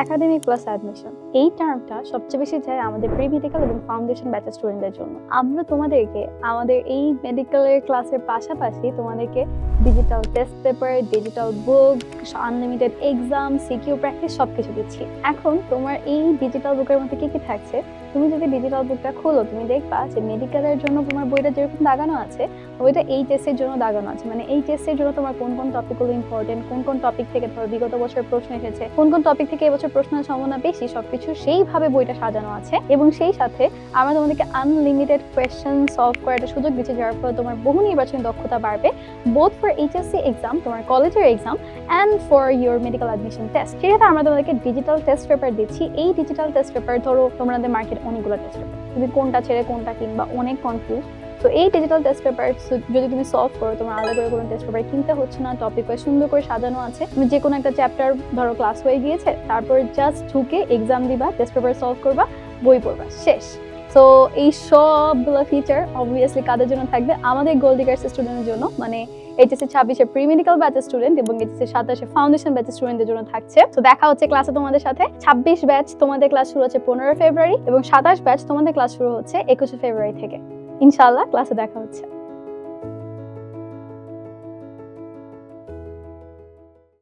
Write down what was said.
Academic plus admission এই টার্মটা সবচেয়ে বেশি যায় আমাদের প্রি মেডিকেল এবং ফাউন্ডেশন ব্যাচের স্টুডেন্টদের জন্য। আমরা তোমাদেরকে আমাদের এই মেডিকেলের ক্লাসের পাশাপাশি তোমাদেরকে digital test paper digital book unlimited exam CQ practice সব কিছু দিচ্ছি। এখন তোমার এই ডিজিটাল বুকের মধ্যে কি কি থাকছে? তুমি যদি ডিজিটাল বুকটা খোলো, তুমি দেখবা যে মেডিকেলের জন্য তোমার বইটা যেরকম দাগানো আছে, ওইটা এইচএস এর জন্য দাগানো আছে। মানে এইচএস এর জন্য তোমার কোন কোন টপিকগুলো ইম্পর্টেন্ট কোন কোন টপিক থেকে ধর বিগত বছর প্রশ্ন এসেছে, কোন কোন টপিক থেকে এবছর প্রশ্নের সম্ভাবনা বেশি, সবকিছু সেইভাবে বইটা সাজানো আছে এবং সেই সাথে আমরা তোমাদেরকে আনলিমিটেড কোয়েশ্চেন সলভ করার একটা সুযোগ দিচ্ছি, যার ফলে তোমার বহু নির্বাচনী দক্ষতা বাড়বে বোথ ফর এইচএসসি এক্সাম তোমার কলেজের exam and for your medical admission test সেটাতে আমরা তোমাদেরকে ডিজিটাল টেস্ট পেপার দিচ্ছি। এই ডিজিটাল টেস্ট পেপার ধরো তোমাদের মার্কেট অনেকগুলো টেস্ট পেপার তুমি কোনটা ছেড়ে কোনটা কিনবা, অনেক কনফিউজ তো এই ডিজিটাল টেস্ট পেপার যদি তুমি সলভ করো, তোমার আলাদা করে কোনো টেস্ট পেপার কিনতে হচ্ছে না টপিক সুন্দর করে সাজানো আছে। তুমি যে কোনো একটা চ্যাপ্টার ধরো ক্লাস হয়ে গিয়েছে, তারপর জাস্ট ঢুকে এক্সাম দিবা টেস্ট পেপার সলভ করবা, বই পড়বা, শেষ। সো এই সবগুলো ফিচার অবভিয়াসলি কাদের জন্য থাকবে? আমাদের গোল্ড ডিগার্স স্টুডেন্টের জন্য মানে এইচএসসি ছাব্বিশে প্রি মেডিকেল ব্যাচের স্টুডেন্ট এবং এইচএসসি সাতাশে ফাউন্ডেশন ব্যাচের স্টুডেন্টদের জন্য থাকছে। তো দেখা হচ্ছে ক্লাসে তোমাদের সাথে। ছাব্বিশ ব্যাচ তোমাদের ক্লাস শুরু হচ্ছে পনেরো ফেব্রুয়ারি এবং সাতাশ ব্যাচ তোমাদের ক্লাস শুরু হচ্ছে একুশে ফেব্রুয়ারি থেকে। ইনশাআল্লাহ ক্লাসে দেখা হচ্ছে।